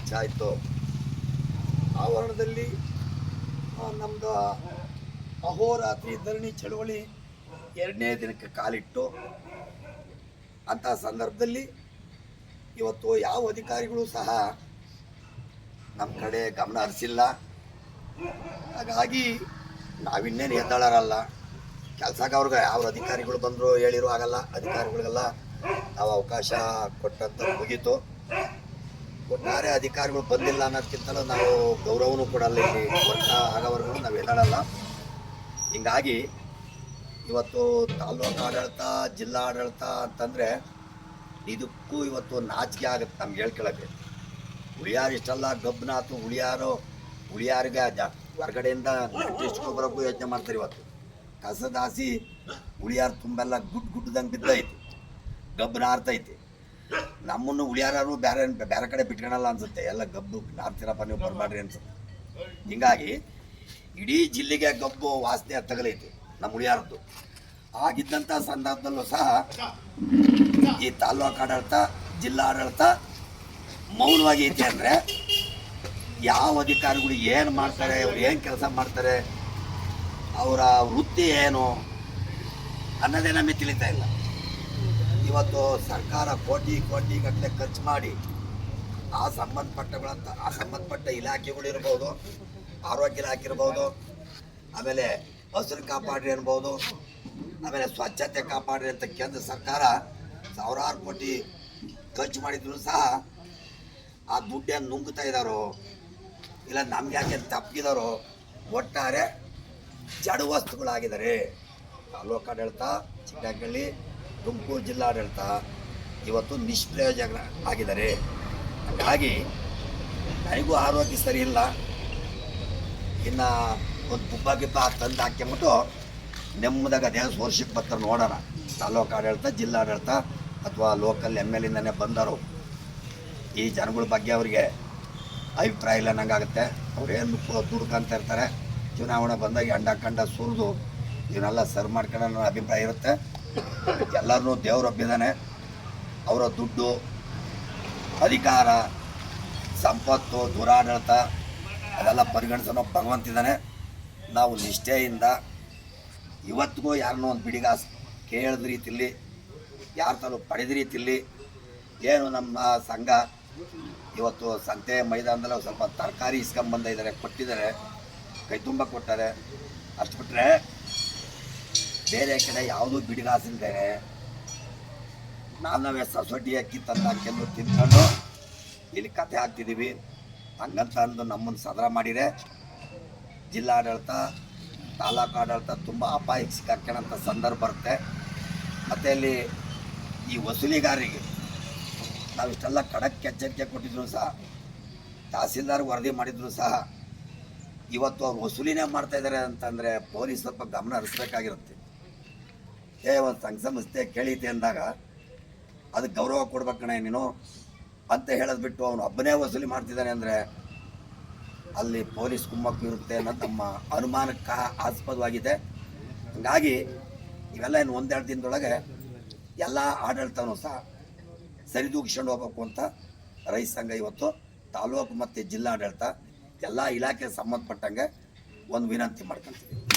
ಪಂಚಾಯತ್ ಆವರಣದಲ್ಲಿ ನಮ್ಮದು ಅಹೋರಾತ್ರಿ ಧರಣಿ ಚಳುವಳಿ ಎರಡನೇ ದಿನಕ್ಕೆ ಕಾಲಿಟ್ಟು, ಅಂತ ಸಂದರ್ಭದಲ್ಲಿ ಇವತ್ತು ಯಾವ ಅಧಿಕಾರಿಗಳು ಸಹ ನಮ್ಮ ಕಡೆ ಗಮನ ಹರಿಸಿಲ್ಲ. ಹಾಗಾಗಿ ನಾವಿನ್ನೇನು ಎದ್ದಾಳರಲ್ಲ ಕೆಲ್ಸಕ್ಕೆ ಅವ್ರಿಗೆ ಯಾವ ಅಧಿಕಾರಿಗಳು ಬಂದರೂ ಹೇಳಿರೋ ಆಗಲ್ಲ ಅಧಿಕಾರಿಗಳಿಗೆಲ್ಲ ನಾವು ಅವಕಾಶ ಕೊಟ್ಟಂತ ಮುಗೀತು. ಒಟ್ಟಾರೆ ಅಧಿಕಾರಿಗಳು ಬಂದಿಲ್ಲ ಅನ್ನೋದಕ್ಕಿಂತಲೂ ನಾವು ಗೌರವನೂ ಕೊಡಲ್ಲ ಇಲ್ಲಿ. ಆಗವರೆಗೂ ನಾವು ಎದಾಡಲ್ಲ ಹಿಂಗಾಗಿ ಇವತ್ತು ತಾಲೂಕು ಆಡಳಿತ, ಜಿಲ್ಲಾ ಆಡಳಿತ ಅಂತಂದರೆ ಇದಕ್ಕೂ ಇವತ್ತು ನಾಚಿಕೆ ಆಗುತ್ತೆ ನಮ್ಗೆ ಹೇಳ್ಕೊಳಕ್ಕೆ. ಉಳಿಯಾರು ಇಷ್ಟೆಲ್ಲ ಗಬ್ಬನಾತು ಉಳಿಯಾರು ಉಳಿಯಾರಿಗೆ ಹೊರಗಡೆಯಿಂದ ಟೆಸ್ಟ್ಗೆ ಬರೋಕ್ಕೂ ಯೋಚನೆ ಮಾಡ್ತಾರೆ ಇವತ್ತು. ಕಸದಾಸಿ ಉಳಿಯಾರು ತುಂಬೆಲ್ಲ ಗುಡ್ ಗುಡ್ದಂಗೆ ಬಿದ್ದೈತಿ. ಗಬ್ಬನ ಆರ್ತೈತಿ ನಮ್ಮನ್ನು ಉಳಿಯಾರು ಬೇರೆ ಬೇರೆ ಕಡೆ ಬಿಟ್ಕೊಳಲ್ಲ ಅನ್ಸುತ್ತೆ. ಎಲ್ಲ ಗಬ್ಬು, ನಾರ್ತಿರಪ್ಪ, ನೀವು ಬರಬೇಡ್ರಿ ಅನ್ಸುತ್ತೆ. ಹಿಂಗಾಗಿ ಇಡೀ ಜಿಲ್ಲೆಗೆ ಗಬ್ಬು ವಾಸನೆ ತಗಲೈತಿ ನಮ್ಮ ಉಳಿಯಾರದ್ದು. ಆಗಿದ್ದಂಥ ಸಂದರ್ಭದಲ್ಲೂ ಸಹ ಈ ತಾಲೂಕು ಆಡಳಿತ, ಜಿಲ್ಲಾ ಆಡಳಿತ ಮೌನವಾಗಿ ಐತೆ ಅಂದರೆ ಯಾವ ಅಧಿಕಾರಿಗಳು ಏನು ಮಾಡ್ತಾರೆ, ಅವ್ರು ಏನು ಕೆಲಸ ಮಾಡ್ತಾರೆ, ಅವರ ವೃತ್ತಿ ಏನು ಅನ್ನೋದೇ ನಮಗೆ ತಿಳಿತಾ ಇಲ್ಲ. ಇವತ್ತು ಸರ್ಕಾರ ಕೋಟಿ ಕೋಟಿ ಗಟ್ಟಲೆ ಖರ್ಚು ಮಾಡಿ ಆ ಸಂಬಂಧಪಟ್ಟಗಳಂತ, ಆ ಸಂಬಂಧಪಟ್ಟ ಇಲಾಖೆಗಳಿರ್ಬೋದು ಆರೋಗ್ಯ ಇಲಾಖೆ ಇರ್ಬೋದು, ಆಮೇಲೆ ಹಸಿರು ಕಾಪಾಡ್ರಿ ಅನ್ಬೋದು, ಆಮೇಲೆ ಸ್ವಚ್ಛತೆ ಕಾಪಾಡ್ರಿ ಅಂತ ಕೇಂದ್ರ ಸರ್ಕಾರ ಸಾವಿರಾರು ಕೋಟಿ ಖರ್ಚು ಮಾಡಿದ್ರು ಸಹ ಆ ದುಡ್ಡೇನು ನುಂಗ್ತಾ ಇದ್ದಾರೋ ಇಲ್ಲ ನಮ್ಗೆ ಯಾಕೆ ತಪ್ಪಿದಾರೋ, ಒಟ್ಟಾರೆ ಜಡ ವಸ್ತುಗಳಾಗಿದ್ದಾರೆ. ತಾಲೂಕಾಡಳಿತ ಚಿಕ್ಕಹಳ್ಳಿ ತುಮಕೂರು ಜಿಲ್ಲಾಡಳಿತ ಇವತ್ತು ನಿಷ್ಪ್ರಯೋಜನ ಆಗಿದ್ದಾರೆ. ಹಾಗಾಗಿ ನನಗೂ ಆರೋಗ್ಯ ಸರಿ ಇಲ್ಲ. ಇನ್ನು ಒಂದು ತುಪ್ಪ ಗಿಪ್ಪ ತಂದು ಹಾಕ್ಕೊಂಬಿಟ್ಟು ನೆಮ್ಮದಾಗ ಅದೇ ವರ್ಷಕ್ಕೆ ಬರ್ತಾರೆ ನೋಡೋಣ. ತಾಲೂಕು ಆಡಳಿತ, ಜಿಲ್ಲಾಡಳಿತ ಅಥವಾ ಲೋಕಲ್ ಎಂ ಎಲ್ ಇಂದನೇ ಬಂದರು. ಈ ಜನಗಳ ಬಗ್ಗೆ ಅವರಿಗೆ ಅಭಿಪ್ರಾಯ ಇಲ್ಲ ನಂಗಾಗುತ್ತೆ ಅವ್ರೇನು ದುಡ್ಕಂತ ಇರ್ತಾರೆ. ಚುನಾವಣೆ ಬಂದಾಗ ಅಂಡ ಕಂಡ ಸುರಿದು ಇವನ್ನೆಲ್ಲ ಸರ್ ಮಾಡ್ಕೊಳ್ಳೋ ಅಭಿಪ್ರಾಯ ಇರುತ್ತೆ. ಎಲ್ಲರನ್ನೂ ದೇವರೊಬ್ಬಿದ್ದಾನೆ ಅವರ ದುಡ್ಡು, ಅಧಿಕಾರ, ಸಂಪತ್ತು, ದುರಾಡಳಿತ, ಅದೆಲ್ಲ ಪರಿಗಣಿಸೋ ಭಗವಂತಿದ್ದಾನೆ ನಾವು ನಿಷ್ಠೆಯಿಂದ ಇವತ್ತಿಗೂ ಯಾರನ್ನೋ ಒಂದು ಬಿಡಿಗಾಸ್ ಕೇಳಿದ ರೀತಿಲಿ, ಯಾರ ತಾನು ಪಡೆದ ರೀತಿಲಿ, ಏನು ನಮ್ಮ ಸಂಘ ಇವತ್ತು ಸಂತೆ ಮೈದಾನದಲ್ಲಿ ಸ್ವಲ್ಪ ತರಕಾರಿ ಇಸ್ಕೊಂಬಂದ ಇದ್ದಾರೆ ಕೊಟ್ಟಿದ್ದಾರೆ, ಕೈ ತುಂಬ ಕೊಟ್ಟಾರೆ. ಅಷ್ಟು ಬಿಟ್ಟರೆ ಬೇರೆ ಕಡೆ ಯಾವುದೂ ಬಿಡಿಗಾಸಿಲ್ದೇನೆ ನಾವೇ ಸೊಸೈಟಿ ಅಕ್ಕಿ ತಂದು ಅಕ್ಕಿಯನ್ನು ತಿಂದ್ಕೊಂಡು ಇಲ್ಲಿ ಕತೆ ಹಾಕ್ತಿದ್ದೀವಿ ಹಂಗಂತ ಅಂದು ನಮ್ಮನ್ನು ಸದರ ಮಾಡಿದೆ ಜಿಲ್ಲಾಡಳಿತ, ತಾಲೂಕು ಆಡಳಿತ ತುಂಬ ಅಪಾಯಕ್ಕೆ ಸಿಕ್ಕಾಕೋಣಂಥ ಸಂದರ್ಭ ಬರುತ್ತೆ. ಮತ್ತು ಅಲ್ಲಿ ಈ ವಸೂಲಿಗಾರರಿಗೆ ನಾವು ಇಷ್ಟೆಲ್ಲ ಖಡಕ್ ಎಚ್ಚರಿಕೆ ಕೊಟ್ಟಿದ್ರು ಸಹ ತಹಸೀಲ್ದಾರ್ ವರದಿ ಮಾಡಿದ್ರು ಸಹ, ಇವತ್ತು ಅವ್ರು ವಸೂಲಿನೇ ಮಾಡ್ತಾ ಇದ್ದಾರೆ ಅಂತಂದರೆ ಪೊಲೀಸ್ ಸ್ವಲ್ಪ ಗಮನ ಹರಿಸ್ಬೇಕಾಗಿರುತ್ತೆ. ಏ, ಒಂದು ಸಂಘ ಸಂಸ್ಥೆ ಕೇಳೀತಿ ಅಂದಾಗ ಅದಕ್ಕೆ ಗೌರವ ಕೊಡ್ಬೇಕಣ್ಣ ನೀನು. ಅಂತ ಹೇಳೋದು ಬಿಟ್ಟು ಅವನು ಒಬ್ಬನೇ ವಸೂಲಿ ಮಾಡ್ತಿದ್ದಾನೆ ಅಂದರೆ ಅಲ್ಲಿ ಪೊಲೀಸ್ ಕುಮ್ಮಕ್ಕು ಇರುತ್ತೆ ಅನ್ನೋದು ನಮ್ಮ ಅನುಮಾನಕ್ಕೆ ಆಸ್ಪದವಾಗಿದೆ. ಹಾಗಾಗಿ ಇವೆಲ್ಲ ಇನ್ನು ಒಂದೆರಡು ದಿನದೊಳಗೆ ಎಲ್ಲ ಆಡಳಿತನೂ ಸಹ ಸರಿದೂಗಿಸ್ಕೊಂಡು ಹೋಗ್ಬೇಕು ಅಂತ ರೈತ ಸಂಘ ಇವತ್ತು ತಾಲೂಕು ಮತ್ತು ಜಿಲ್ಲಾಡಳಿತ ಎಲ್ಲ ಇಲಾಖೆ ಸಂಬಂಧಪಟ್ಟಂಗೆ ಒಂದು ವಿನಂತಿ ಮಾಡ್ಕೊಂತೀವಿ